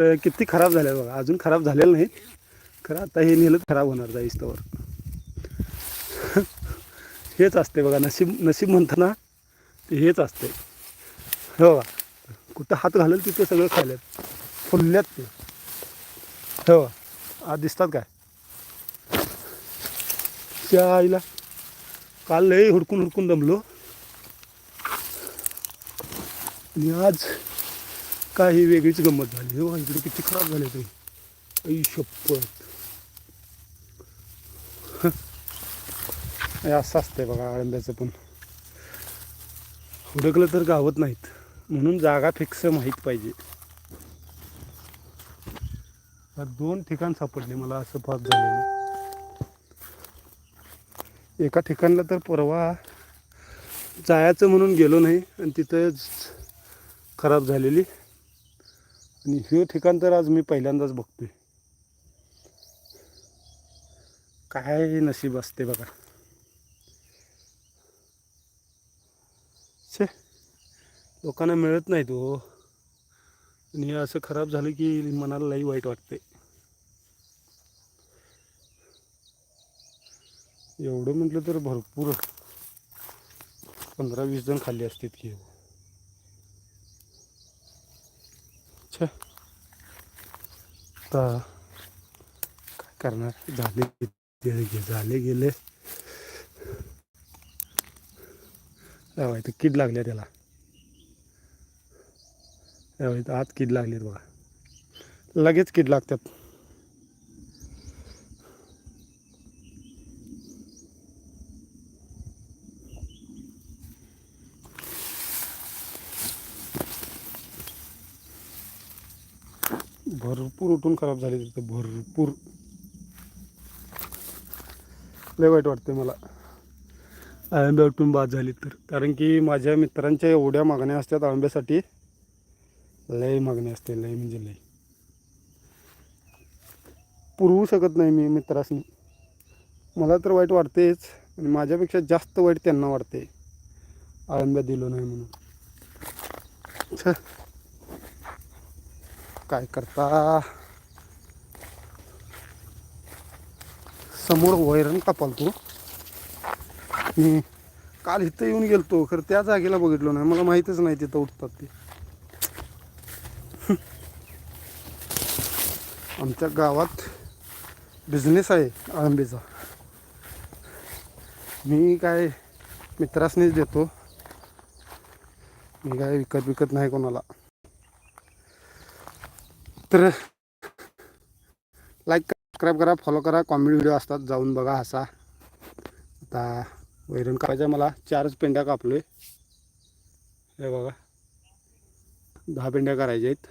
अ, किती खराब झाले बघा. अजून खराब झालेलं नाही खरं आता हे नेलं खराब होणार जाईस तवर हेच असते बघा नशीब नशीब म्हणताना ते हेच असते. हो बघा. कुठं हात घालेल तिथे सगळं खायल्यात फुलल्यात ते. हो आज दिसतात काय? त्या आईला काल लय हुडकून हुडकून दमलो. आणि आज काय ही वेगळीच गंमत झाली? हो इकडे किती खराब झाले ते. आई शपथ. असं असतंय बघा आळंब्याचं पण. हुडकलं तर गावत नाहीत. म्हणून जागा फिक्स माहीत पाहिजे. दोन ठिकाण सापडले मला असं पास झालेलं. एका ठिकाणला तर परवा जायचं म्हणून गेलो नाही आणि तिथंच खराब झालेली. आणि हे ठिकाण तर आज मी पहिल्यांदाच बघतोय. काय नशीब असते बघा. छे लोकांना मिळत नाही तो हो. आणि हे असं खराब झालं की मनाला लई वाईट वाटते एवढं म्हटलं तर भरपूर. पंधरा वीस जण खाल्ली असते की हो छे आता काय करणार? झाले गेले झाले गेले. तर कीड लागल्या त्याला. इथं आत कीड लागली बघा. लगेच कीड लागतात. भरपूर उठून खराब झाले तिथं भरपूर. लय वाईट वाटते मला. आळंब्या उठून बाद झाली तर. कारण की माझ्या मित्रांच्या एवढ्या मागण्या असतात आळंब्यासाठी. लय मागणी असते लय म्हणजे लय. पुरवू शकत नाही मी मित्रासनी. मला तर वाईट वाटतेच आणि माझ्यापेक्षा जास्त वाईट त्यांना वाटते आळंब्या दिलो नाही म्हणून. छ काय करता? समोर वैरण कापालतो मी काल इथं येऊन गेलतो खरं त्या जागेला बघितलो नाही. मला माहीतच नाही तिथं उठतात ते. आमच्या गावात बिझनेस आहे आळंबीचा. मी काय मित्रासनीच देतो. मी काय विकत विकत नाही कोणाला. तर लाईक सबस्क्राईब करा फॉलो करा. कॉमेडी व्हिडिओ असतात जाऊन बघा हसा आता वैरण कापायच्या मला. चारच पेंड्या कापलोय. हे बघा. दहा पेंड्या करायच्या आहेत.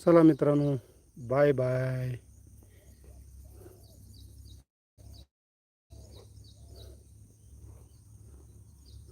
चला मित्रांनो बाय बाय